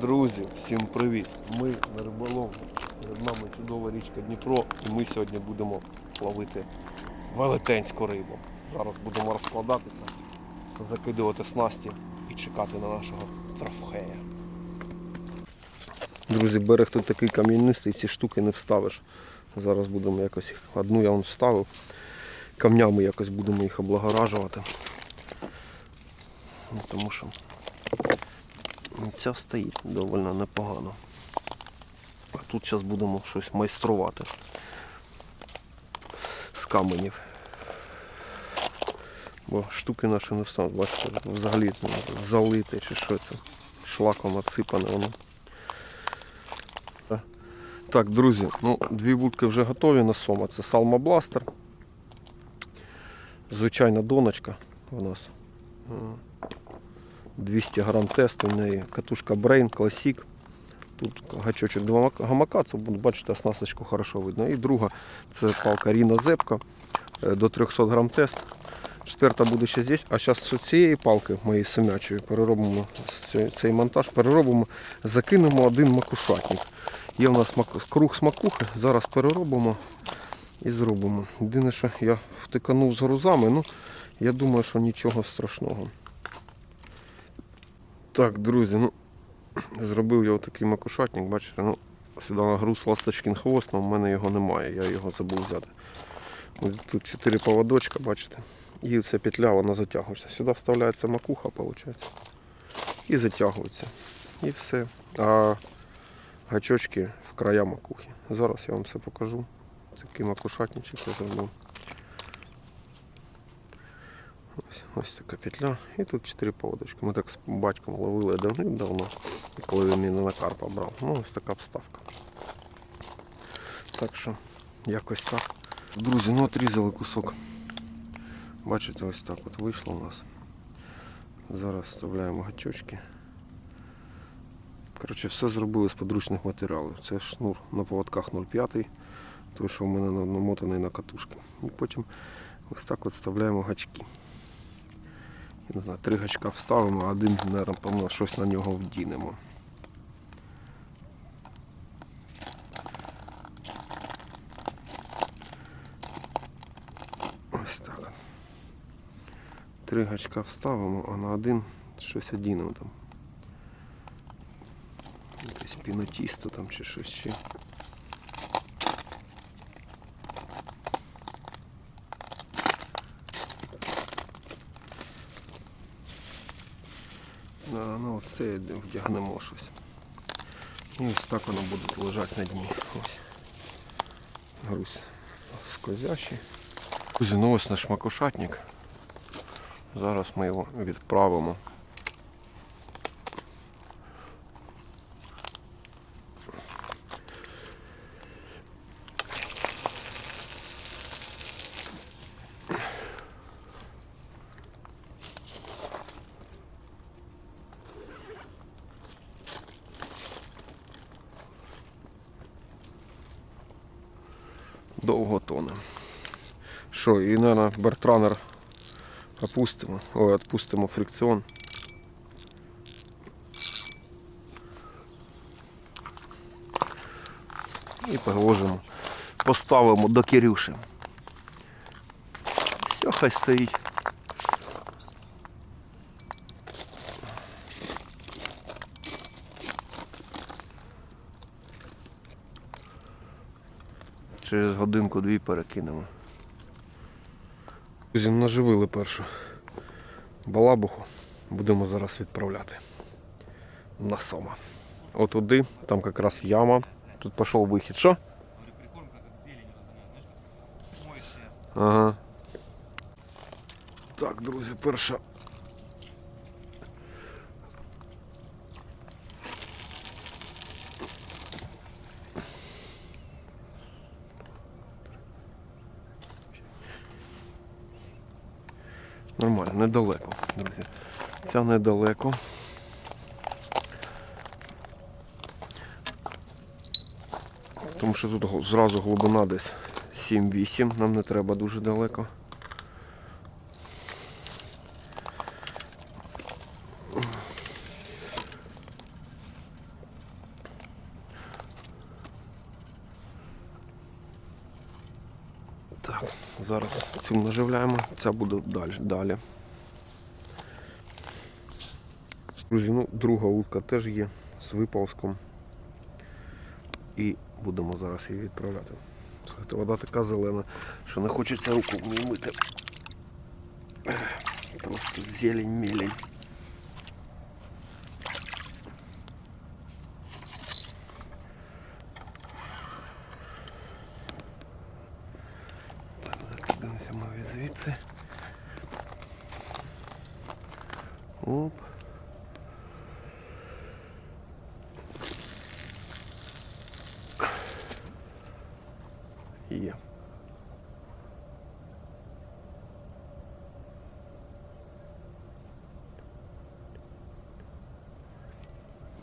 Друзі, всім привіт! Ми на риболовлі. Перед нами чудова річка Дніпро і ми сьогодні будемо ловити велетенську рибу. Зараз будемо розкладатися, закидувати снасті і чекати на нашого трофея. Друзі, берег тут такий кам'янистий, ці штуки не вставиш. Зараз будемо якось їх. Одну я вам вставив. Камнями якось будемо їх облагоражувати. Ну, Тому що Ця стоїть доволі непогано. А тут зараз будемо щось майструвати з каменів. Бо штуки наші не встануть, бачите, взагалі залите чи що це. Шлаком отсипане воно. Так. Так, друзі, ну, дві вудки вже готові на сома. Це Salma Blaster. Звичайна доночка у нас. М. 200 грам тесту, в неї катушка Brain Classic. Тут гачочок до гамака- це бачите, оснасточку хорошо видно. І друга це палка Ріна Зепка е, до 300 грам тест. Четверта буде ще здесь. А зараз з цієї палки, моєї семячої, переробимо цей монтаж, переробимо, закинемо один макушатник. Є в нас круг смакухи, зараз переробимо і зробимо. Єдине, що я втиканув з грузами, ну я думаю, що нічого страшного. Так, друзі, ну зробив я отакий макушатник, бачите, ну сюди нагруз ласточкин хвост, але в мене його немає, я його забув взяти. Ось тут 4 поводочка, бачите. І ця петля вона затягується. Сюди вставляється макуха, виходить. І затягується. І все. А гачочки в края макухи. Зараз я вам все покажу. Такий макушатничок я зробив. Ось, ось така петля. І тут 4 поводочки. Ми так з батьком ловили давним-давно, коли він мене на карпа брав. Ну, ось така обставка. Так що, якось так. Друзі, ну отрізали кусок. Бачите, ось так от вийшло у нас. Зараз вставляємо гачочки. Коротше, все зробили з подручних матеріалів. Це шнур на поводках 0,5, той, що в мене намотаний на катушки. І потім ось так от вставляємо гачки. Не знаю, три гачка вставимо, а один, напевно, щось на нього вдінемо. Ось так. Три гачка вставимо, а на один щось одінемо там. Якесь пінотісто там чи щось ще. Да, ну все вдягнемо щось. І ось так воно буде лежати на дні. Ось. Груз скользящий. Друзі, ну ось наш макошатник. Зараз ми його відправимо. Довго тоне. Що, і, мабуть, бертранер опустимо. Ой, відпустимо фрикціон. І положимо. Поставимо до Кирюши. Все, хай стоїть. Через годинку-дві перекинемо. Друзі, наживили першу балабуху. Будемо зараз відправляти на сома. От туди, там якраз яма. Тут пішов вихід. Що? Ага. Так, друзі, перша. Хоча недалеко. Тому що тут зразу глибина десь 7-8, нам не треба дуже далеко. Так, Зараз цим наживляємо, ця буде далі. Друзі, ну, друга утка теж є з випавском. І будемо зараз її відправляти. Слухайте, вода така зелена, що не хочеться руку мити. Просто зелень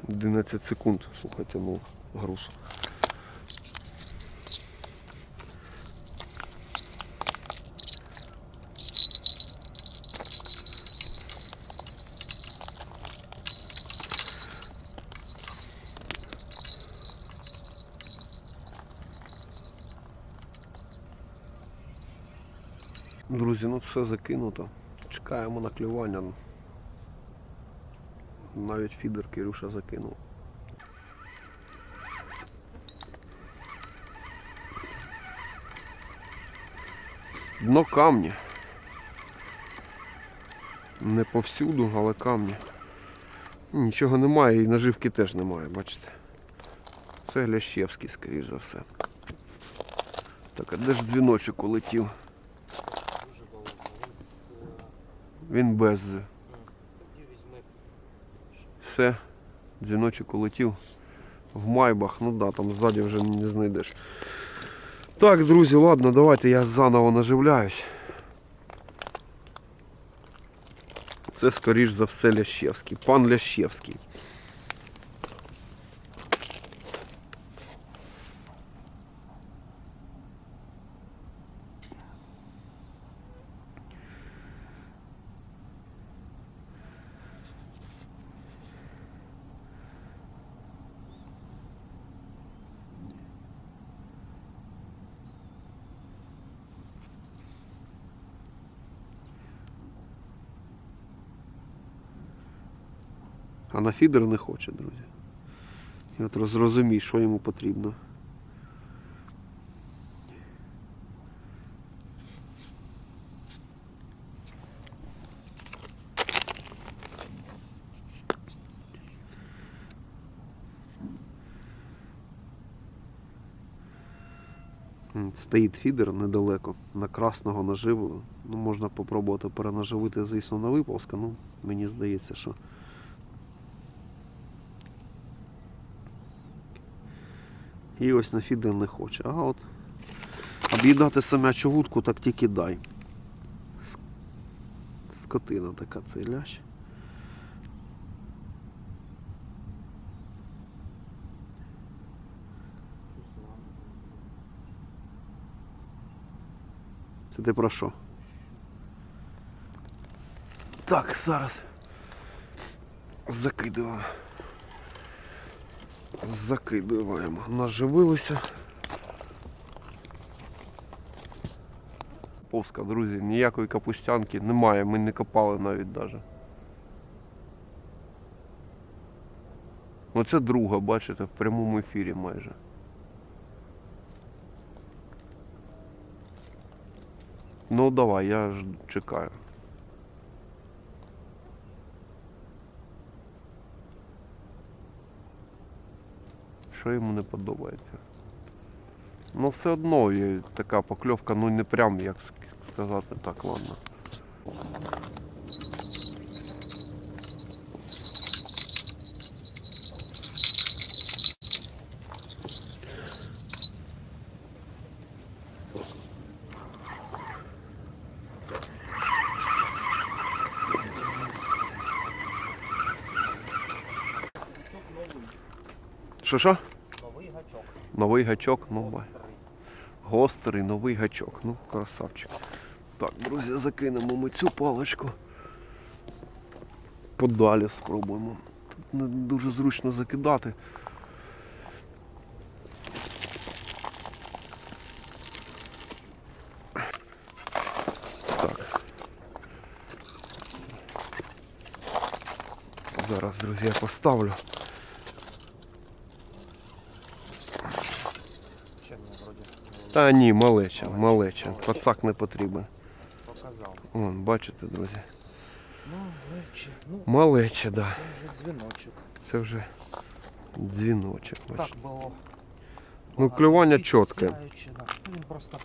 11 секунд, слухай, тянув груз. Друзі, ну все закинуто. Чекаємо на клювання. Навіть фідер Кирюша закинув. Дно камні. Не повсюду, але камні. Нічого немає і наживки теж немає, бачите. Це Глящевський, скоріш за все. Так, а де ж дзвіночок улетів? Він без. Все, дзвіночок улетів в майбах. Ну да, там ззаді вже не знайдеш. Так, друзі, ладно, давайте я заново наживляюсь. Це, скоріш за все, Лящевський. Пан Лящевський. А на фідер не хоче, друзі. І от зрозумій, що йому потрібно. Стоїть фідер недалеко, на красного наживу. Ну, можна попробувати перенаживити, звісно, на виползка, ну мені здається, що І ось на фідер не хоче. А от об'їдати самячу вудку, так тільки дай. Скотина така цей лящ. Це ти про що? Так, зараз. Закидуємо. Закидуємо. Наживилися. Повська, друзі, ніякої капустянки немає, ми не копали навіть даже. Оце друга, бачите, в прямому ефірі майже. Ну давай, я ж чекаю. Що йому не подобається. Ну все одно є така покльовка, ну не прям, як сказати, так, ладно. Що що? Новий гачок, ну гострий новий гачок. Ну, красавчик. Так, друзі, закинемо ми цю паличку. Подалі спробуємо. Тут не дуже зручно закидати. Так. Зараз, друзі, я поставлю. Та ні, малеча, малеча. Пацак не потрібен. показалось. Вон, бачите, друзі. Малече. Ну, Малеча, да. це вже дзвіночок. Це вже дзвіночок. Так було. Ну, клювання чітке. Ну, Він просто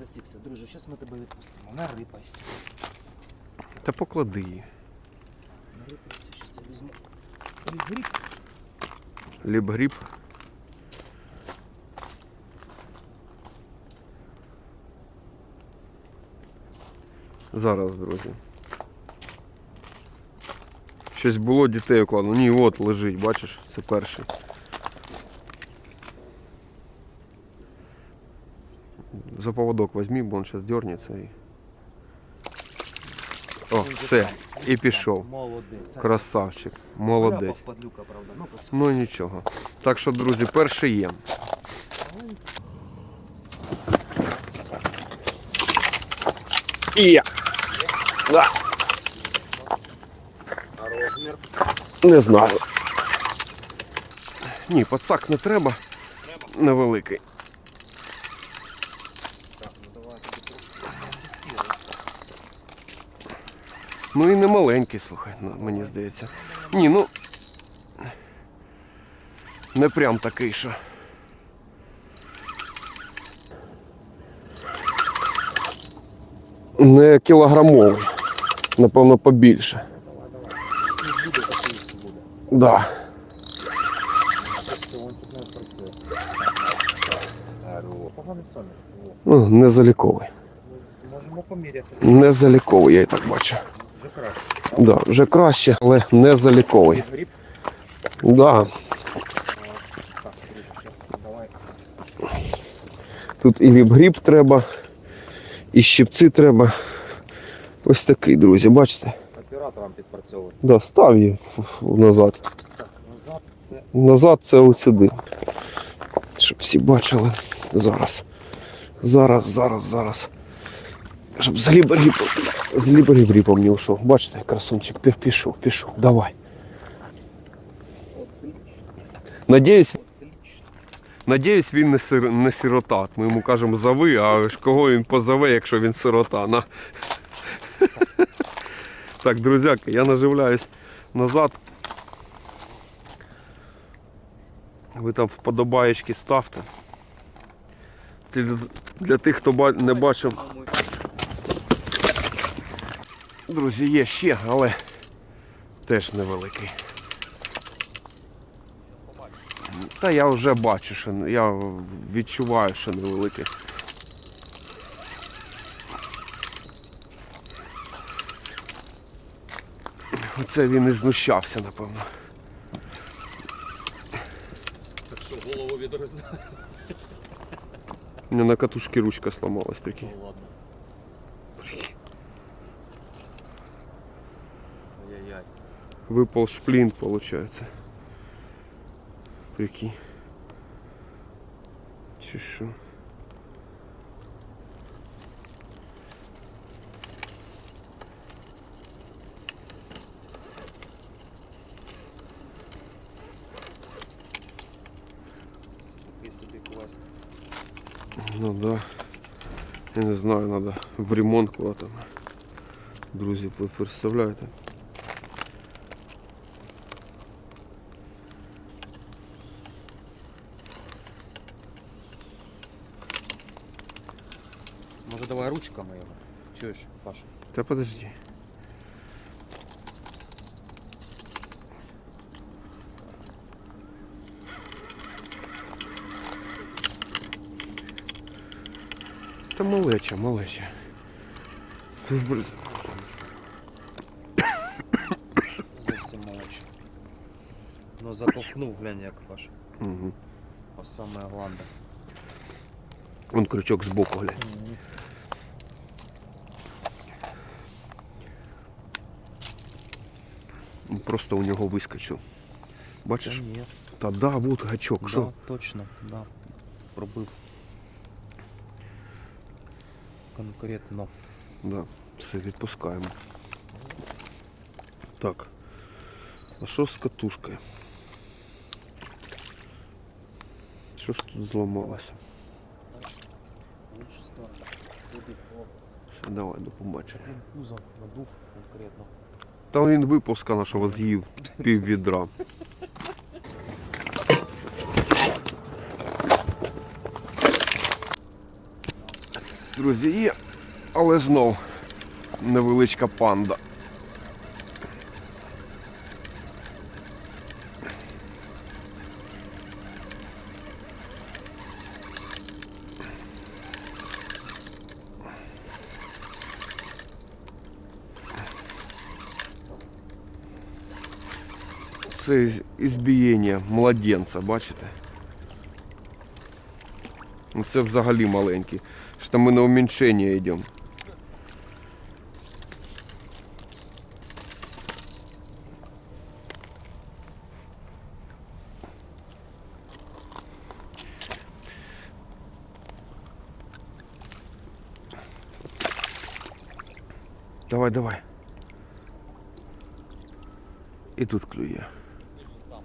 засікся. Друже, зараз ми тебе відпустимо. Не рипайся. Та поклади її. Не рипайся, зараз я візьму. Ліб Гріб. Ліп-гріб. Зараз, друзі. Щось було дітей укладно. Ні, от лежить, бачиш, це перший. За поводок возьми, бо він зараз дернеться і. О, все. І пішов. Молодець. Красавчик. Молодець. Ну, Ну нічого. Так що, друзі, перший є. Є. Да. А розмір? Не знаю. Ні, пацак не треба. Невеликий. Так, ну давай. Ну і не маленький, слухай, ну, мені здається. Ні, ну. Не прям такий, що. Не кілограмовий. Напевно, побільше. Да. Ну, не заліковий. Не заліковий, я і так бачу. Вже краще. Да, вже краще, але не заліковий. Да. Тут і ліп-гріб треба, і щипці треба. Ось такий, друзі, бачите? Оператором підпрацьовувати. Да, став її назад. Так, назад це Назад це от сюди. Щоб всі бачили. Зараз. Зараз, зараз, зараз. Щоб з лібергіпом не ушов. Бачите, красунчик пішов, пішов. Давай. Надіюсь, Надіюсь, він не, сир... не сирота. Ми йому кажемо зови, а кого він позове, якщо він сирота. На. Так, друзяки, я наживляюсь назад. Ви там вподобаєчки ставте. Для, тих, хто не бачив. Друзі, є ще, але теж невеликий. Та я вже бачу, що я відчуваю, що невеликий. Оце він і знущався, напевно. Так що голову відрізаю. У мене на катушці ручка сломалась, прикинь. Ну ладно. Ай-яй-яй. Выпал шплинт, получается. Прикинь. Чи що? Ну да. Я не знаю, надо в ремонт куда-то. Друзі, ви представляєте? Може давай ручками його. Чуєш, Паша? Та подожди. Та малеча, малеча. Зовсім молодший. Ну заковтнув, глянь як Паша. Угу. А саме гланда. Вон крючок збоку, глянь. Просто у нього вискочив. Бачиш? ні. Та да, вот гачок. Що? Да, точно, да. Пробив. Конкретно. Да, все відпускаємо. Так. А що з катушкою? Що ж тут зламалося? В іншу сторону. Туди, о, Все, давай, до побачення. один кузов надув конкретно. Та він випуска нашого з'їв пів відра. Друзі, є, але знов невеличка панда. Це ізбієння младенця, бачите? Ну це взагалі маленький. Що ми на уміншення йдемо. Давай, давай. І тут клює. Ти ж сам.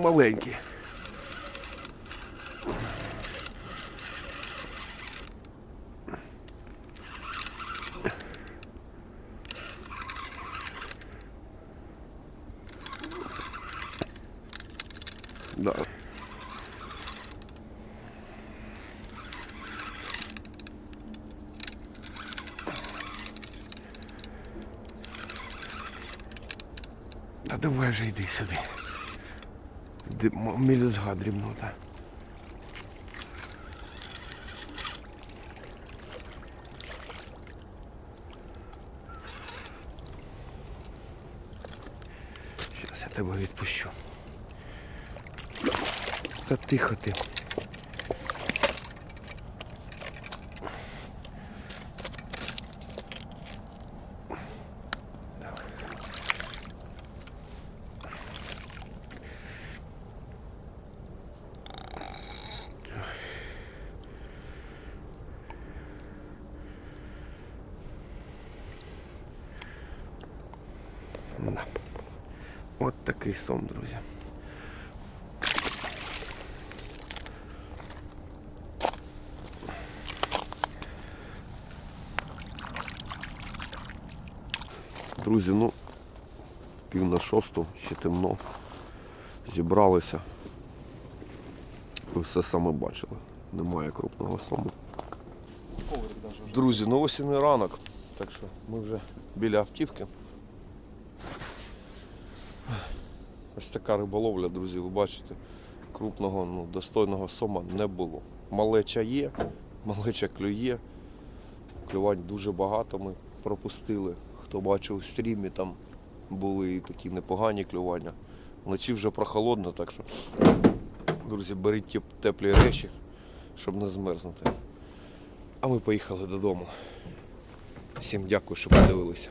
Маленький. Да. Та давай же йди сюди. Мілюзга дрібнота. Зараз я тебе відпущу. Та тихо ти. Да. От такий сон, друзі. Друзі, ну, пів на шосту, ще темно. Зібралися. Ви все саме бачили. Немає крупного сому. Друзі, ну осінний ранок, так що ми вже біля автівки. Ось така риболовля, друзі, ви бачите, крупного, ну, достойного сома не було. Малеча є, малеча клює. Клювань дуже багато ми пропустили. Хто бачив в стрімі, там були і такі непогані клювання. Вночі вже прохолодно, так що, друзі, беріть теплі речі, щоб не змерзнути. А ми поїхали додому. Всім дякую, що подивилися.